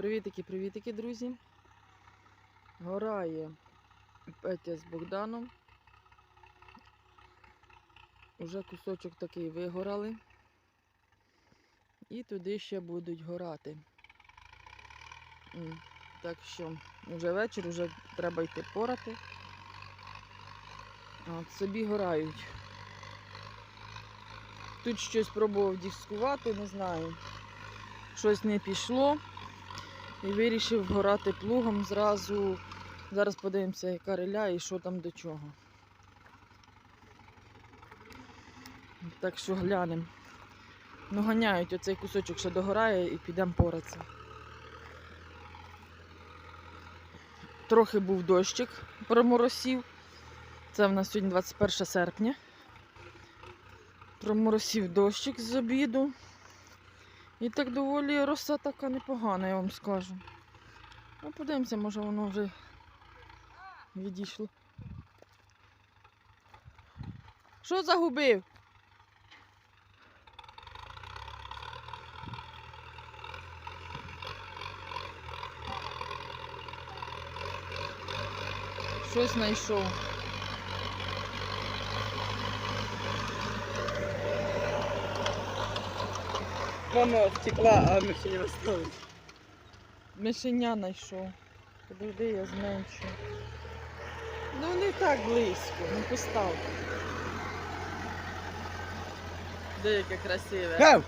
Привітики, привітики, друзі. Горає Петя з Богданом. Уже кусочок такий вигорали. І туди ще будуть горати. Так що вже вечір, вже треба йти порати. От, собі горають. Тут щось пробував дискувати, не знаю. Щось не пішло. І вирішив горати плугом зразу. Зараз подивимося, яка реля і що там до чого. Так що глянемо. Ну, ганяють оцей кусочок ще догорає і підемо поратися. Трохи був дощик, проморосів. Це в нас сьогодні 21 серпня. Проморосів дощик з обіду. І так доволі роса така непогана, я вам скажу. Ну, подивимося, може воно вже відійшло. Що загубив? Щось знайшов. Мама втекла, а ми ще. Мишеня знайшов. Подожди, я зменшу. Ну не так близько, не постав. Де яке красиве. Гав!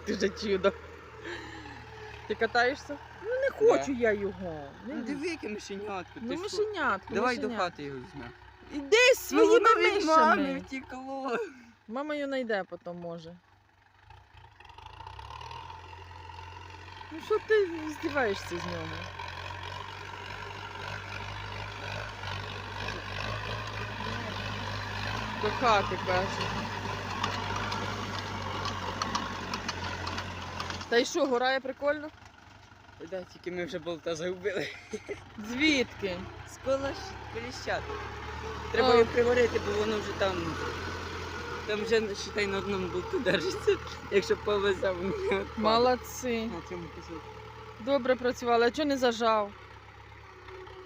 Ти же чудо. Ти катаєшся? Ну не хочу я його. Не Ну диви, яке мишенятко. Ну ти що? мишенятко. Давай до мишеня. хати його візьмемо. Іди з Ну своїми воно від мами мишами. втекло. Мама його знайде потім може. Ну що ти здіваєшся з нього? До хати каже. Та й що, горає прикольно? Да, тільки ми вже болта загубили. Звідки? З кола коліщат. Треба А. його приварити, бо воно вже там. Там вже считай на одному болту держиться. Якщо повезе, воно не відпаде. Молодці. На цьому. Добре працювали, а чого не зажав?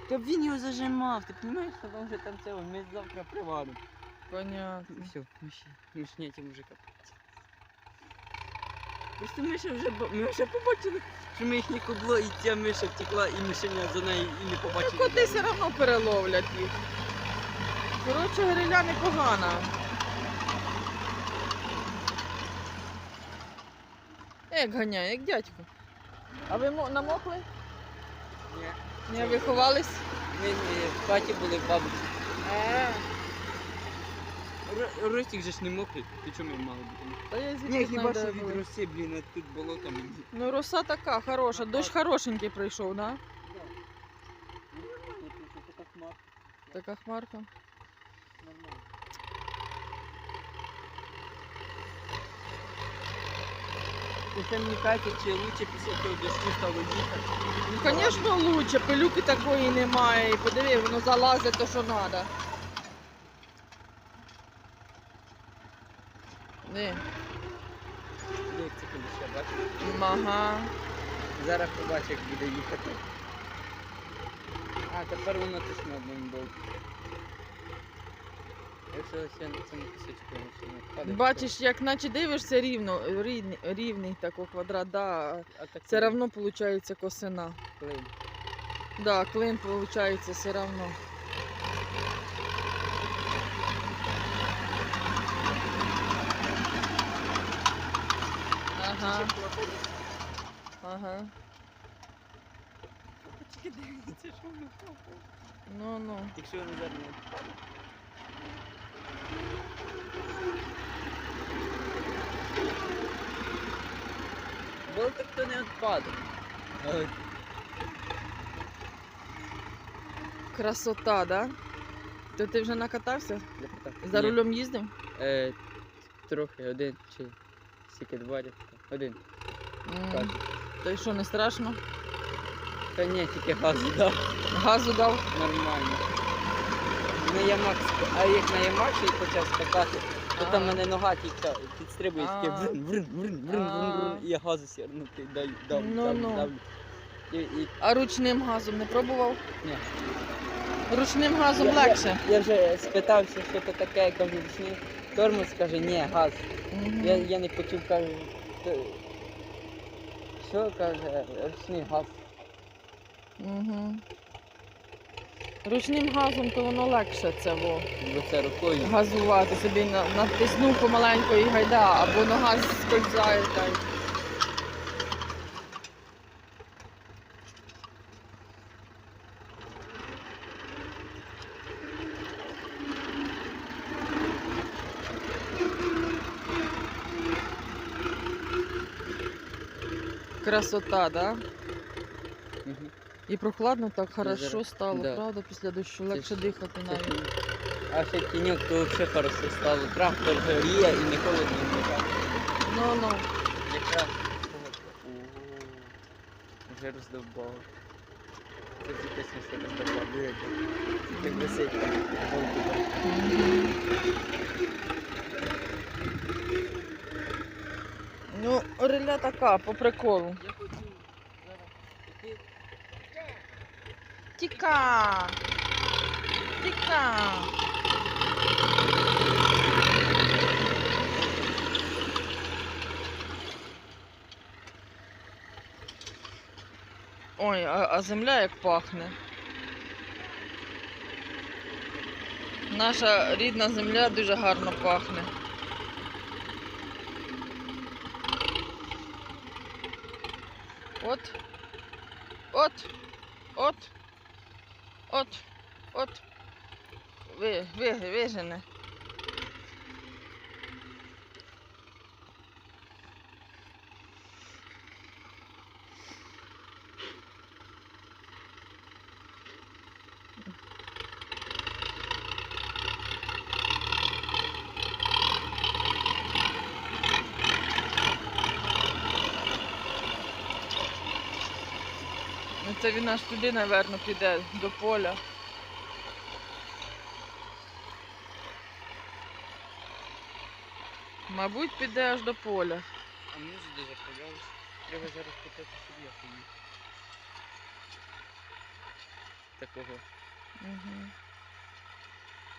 Та він його зажимав, ти розумієш, що там вже там цього, ми завтра приваримо. Понятно. І все, ми ще, ми ж не ті мужика. Просто ми ще вже, бо- ми вже побачили, що ми їх не кубло, і ця миша втекла, і мишеня за нею і не побачили. Коти все одно переловлять їх. Коротше, гриля непогана. Як ганяє, як дядько. А ви намокли? Ні, Не виховались? ми в хаті були в бабусі. Ростик же ж не мокрий, ти чому ми мали бути? Та я Ні, хіба знаю, що від були. роси, блін, а тут болото мені. Ну, роса така хороша, дощ хорошенький прийшов, да? Така хмарка. Мені Катя, чи лучше після того дощу стало їхати. Ну, звісно, лучше, пилюки такої немає. І подиви, воно залазить то, що треба. Не, Як це коли ще бачиш? ага. Зараз побачиш, як буде їхати. А, тепер воно точно одним болтом. Якщо ще на цьому кусочку не впаде. Бачиш, як наче дивишся рівно, рівний, рівний такий квадрат, да, а а так все одно виходить косина. клин. Да, клин виходить все одно. Ага, ага. Тільки дивіться, що воно. Ну ну. Якщо воно зараз не. Болтик то не відпаде. Красота, да? То ти вже накатався? За рулем їздив? Е, трохи, один чи скільки два рядка. Один. Так. То й що, не страшно? Та ні, тільки газу дав. Газу дав? Нормально. На Ямак, а як на Ямак ще почав скакати, То там мене нога тільки підстрибує, таке А. врин, врин, врин, врин, врин, врин, і я газу сірнутий даю, давлю, Ну, давлю, ну. І, і, А ручним газом не пробував? ні. Ручним газом Я- легше. Я, вже спитався, що це таке, я кажу, ручний тормоз, каже, ні, газ. Мгм. Я, я не почув, кажу, «То- що каже, ручний газ. Угу. Ручним газом то воно легше це во. Бо це рукою. газувати собі на- натиснув помаленьку і гайда, або нога скользає та й. Красота, да? Мгм. І прохладно так хорошо стало, да. правда, після дощу легше дихати навіть. А ще тіньок, то взагалі хорошо стало. Трактор горіє і не холодно, не. Ну ну. Якраз. Вже роздовбало. Це точно все роздовбало. Диви, висить. Ну, риля така, по приколу. Я хочу зараз піти. Тіка! Тіка! Ой, а, а земля як пахне. Наша рідна земля дуже гарно пахне. От. От. ви, вижене. Ну, Це він аж туди, напевно, піде до поля. Мабуть, піде аж до поля. А мені вже дуже. Треба зараз питати собі, її. Такого. Угу.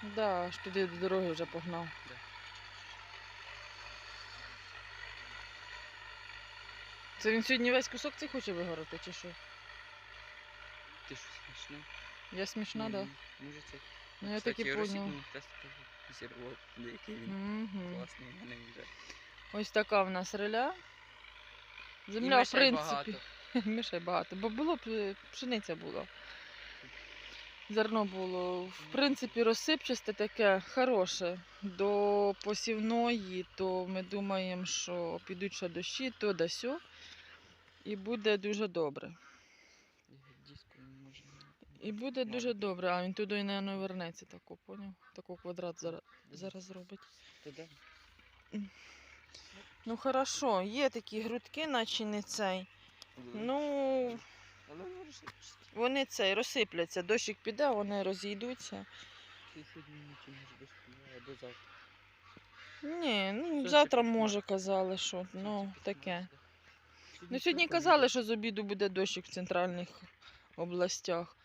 Да, аж туди до дороги вже погнав. Да. Це він сьогодні весь кусок цей хоче вигорати, чи що? Ти що смішно? Я смішна, так? Да? Може це. Ну я так і поняв. Поняв. Який він Угу. класний в мене вже. Ось така в нас реля. І Земля, в мишей принципі. багато. Мишей багато, бо було е, пшениця була. Зерно було. В принципі, розсипчасте таке хороше. До посівної, то ми думаємо, що підуть ще дощі, то да сьо. І буде дуже добре. Не можна. І буде дуже добре. А він туди, не вернеться тако, поняв? Тако квадрат зараз, зараз зробить. Туди. Ну хорошо, є такі грудки, наче не цей. Ну, вони цей розсипляться. Дощик піде, вони розійдуться. Може. Ні, ну завтра може казали, що ну таке. Ну сьогодні казали, що з обіду буде дощик в центральних областях.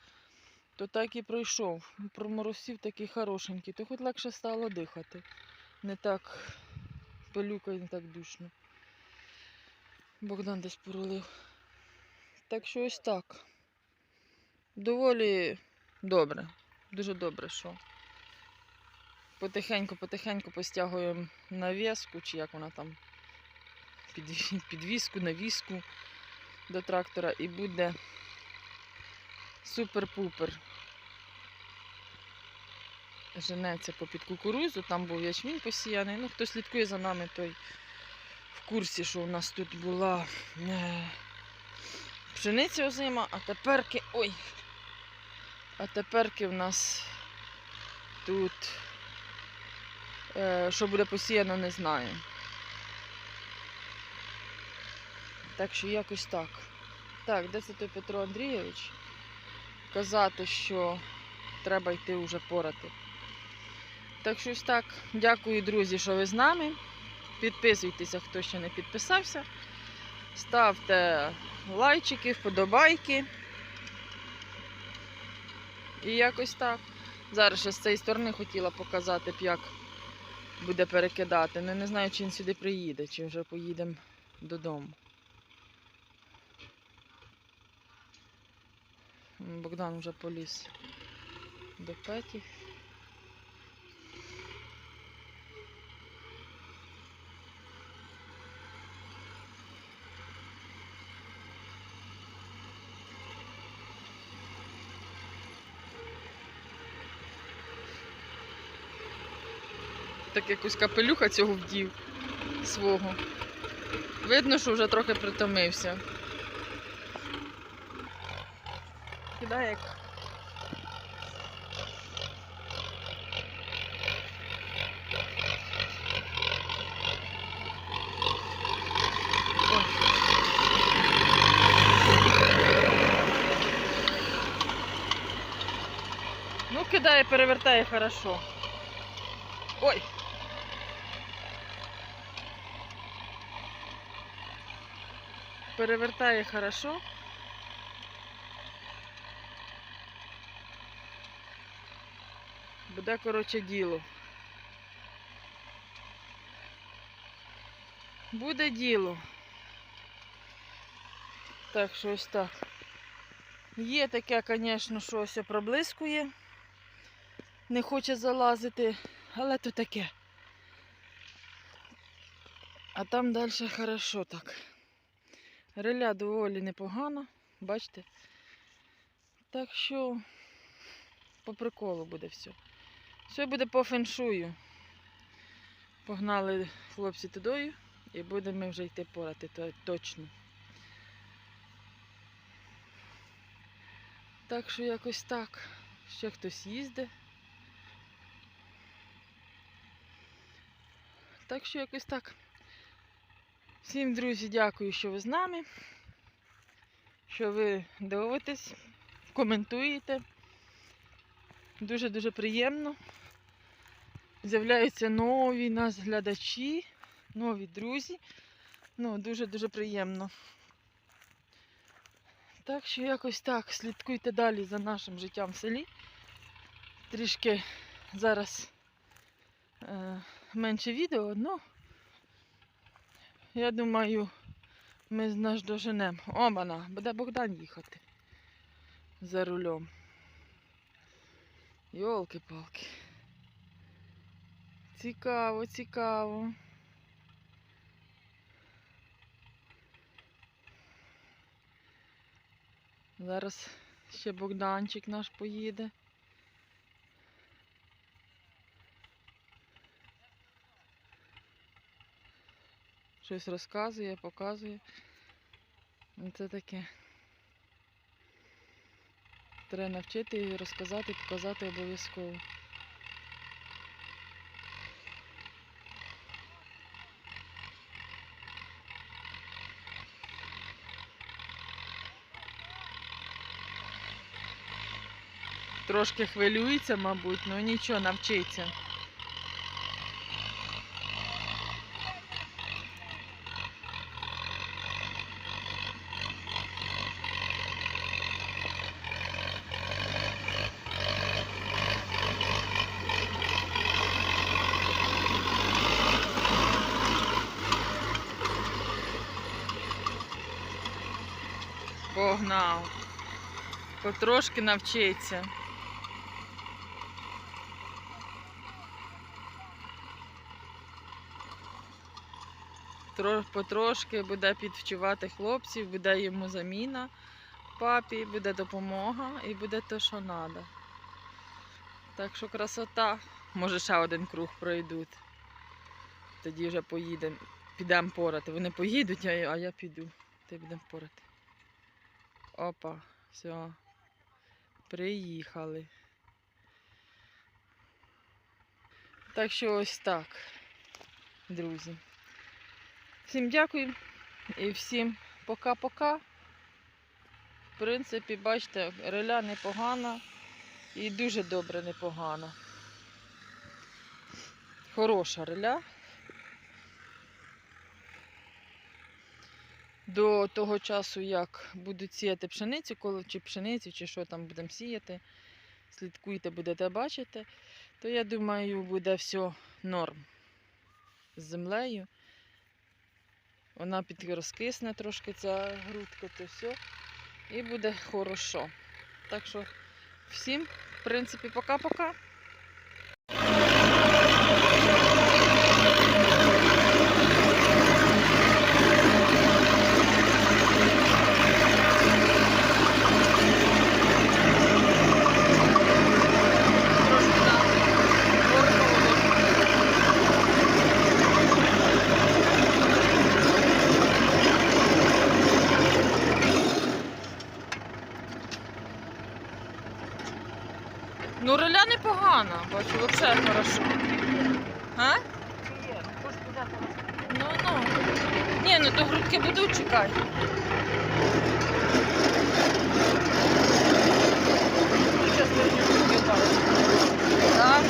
То так і пройшов. Проморосів такий хорошенький, то хоч легше стало дихати. Не так пилюка і не так душно. Богдан десь порулив. Так що ось так. Доволі добре. Дуже добре, що. Потихеньку-потихеньку постягуємо навіску, чи як вона там підві- підвіску, навіску до трактора і буде супер-пупер. Женеться попід кукурузу, там був ячмінь посіяний. Ну, хто слідкує за нами, той в курсі, що у нас тут була е, пшениця озима, а теперки. Ой! А теперки в нас тут. Е, що буде посіяно, не знаю. Так що якось так. Так, де це той Петро Андрійович? Казати, що треба йти вже порати. Так що ось так. Дякую, друзі, що ви з нами. Підписуйтеся, хто ще не підписався. Ставте лайчики, вподобайки. І якось так. Зараз ще з цієї сторони хотіла показати, як буде перекидати. Ну не знаю, чи він сюди приїде, чи вже поїдемо додому. Богдан вже поліз до Петі. Так якусь капелюха цього вдів свого. Видно, що вже трохи притомився. Кидає як. Ну, кидає, перевертає хорошо. Ой. Перевертає хорошо. Буде, коротше, діло. Буде діло. Так, що ось так. Є таке, звісно, що ось проблискує. Не хоче залазити, але то таке. А там далі хорошо так. Реля доволі непогано, бачите? Так що по приколу буде все. Все буде по феншую. Погнали хлопці туди і будемо вже йти порати то- точно. Так що якось так. Ще хтось їздить. Так що якось так. Всім, друзі, дякую, що ви з нами, що ви дивитесь, коментуєте. Дуже-дуже приємно. З'являються нові нас глядачі, нові друзі. Ну, дуже-дуже приємно. Так що якось так. Слідкуйте далі за нашим життям в селі. Трішки зараз е, менше відео, ну я думаю, ми з наш доженемо. Обана, буде Богдан їхати за рулем. Йолки-палки. Цікаво, цікаво. Зараз ще Богданчик наш поїде. Щось розказує, показує. Це таке. Треба навчити розказати, показати обов'язково. Трошки хвилюється, мабуть, але нічого, навчиться. Погнав. Потрошки навчиться. Потрошки буде підвчувати хлопців, буде йому заміна папі, буде допомога і буде те, що треба. Так що красота. Може ще один круг пройдуть. Тоді вже поїдемо. Підемо порати. Вони поїдуть, а я, піду. Ти будемо порати. Опа, все. Приїхали. Так що ось так, друзі. Всім дякую і всім пока-пока. В принципі, бачите, реля непогана і дуже добре непогана. Хороша риля. До того часу, як будуть сіяти пшеницю, коли чи пшеницю, чи що там будемо сіяти, слідкуйте, будете бачити, то я думаю, буде все норм з землею. Вона підрозкисне трошки ця грудка, то все. І буде хорошо. Так що всім, в принципі, пока-пока. Трошки на горковому. Ну, реля непогана, бачу, взагалі хорошо. А? Ну, ну. Ну то грудки будуть чекай. Так.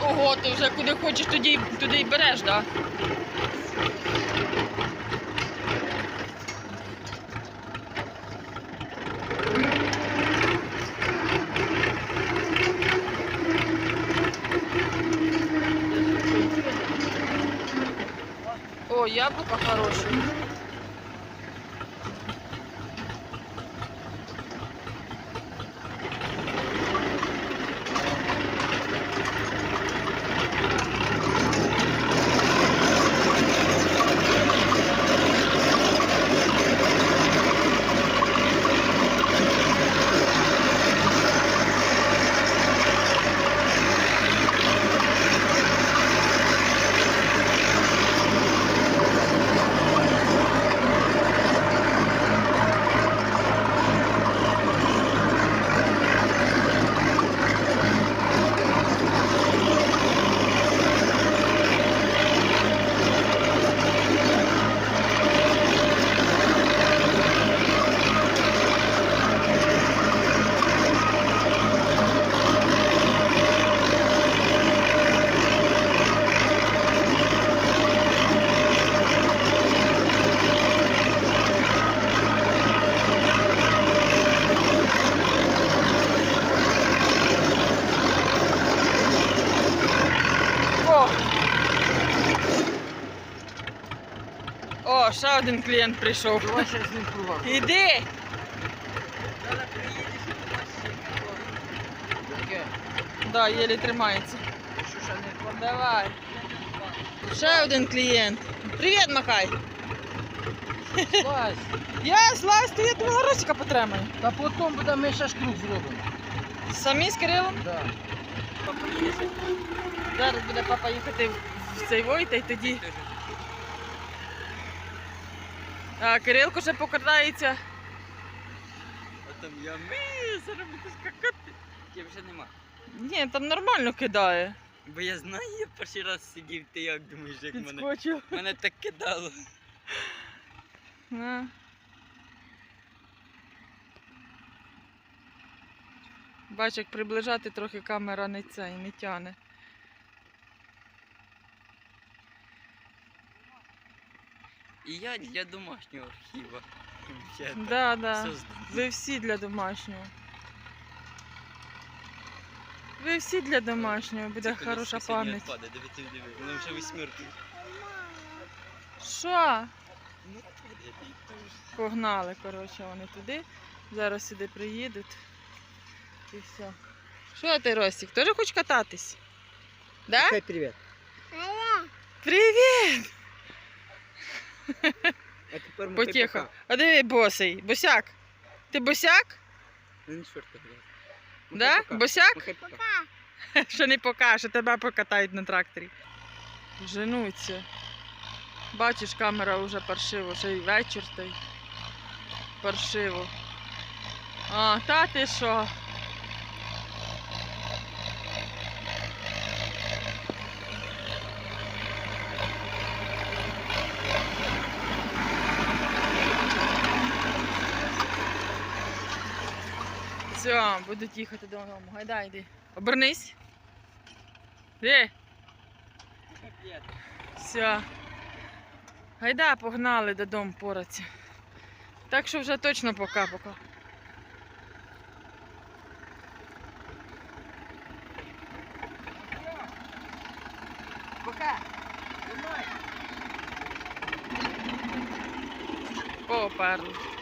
Ого, ти вже куди хочеш, туди, туди й береш, так? Да? О, яблоко хорошее. О! О, ще один клієнт прийшов. Іди! Приїдеш. Да, єлі тримається. Ще Давай. Ще один клієнт. Привіт, Махай. Слазь. Я слазь, то я твого Росіка потримаю. Та потім буде ми ще ж круг зробимо. Самі з Кирилом? Да. Зараз буде папа їхати в цей Войта і тоді. А Кирилко ще покатається. А там я ми зараз буду скакати. Я вже нема. Ні, там нормально кидає. Бо я знаю, я перший раз сидів, ти як думаєш, як мене. Підскочив. Мене так кидало. На. Бач, як приближати трохи камера не цей, не тяне. І я для домашнього архіва. Да, да. Ви всі для домашнього. Ви всі для домашнього, буде Це хороша пам'ять. відпаде, диви, диви, диви. Воно вже восьмірки. Що? Ну. Погнали, коротше, вони туди. Зараз сюди приїдуть. І все. Що ти, Ростік, теж хочеш кататись? Да? Хай привіт. Привіт! А тепер Потіха. А диви босий. Босяк. Ти босяк? Ну шорти. Да? Босяк? Махай пока. Що не покаже, тебе покатають на тракторі. Женуться. Бачиш, камера вже паршиво, ще й вечір та й паршиво. А, та ти що? А, будуть їхати додому. Гайда, йди. Обернись. Де? Все. Гайда, погнали додому поратися. Так що вже точно пока-пока. Пока. Поперли.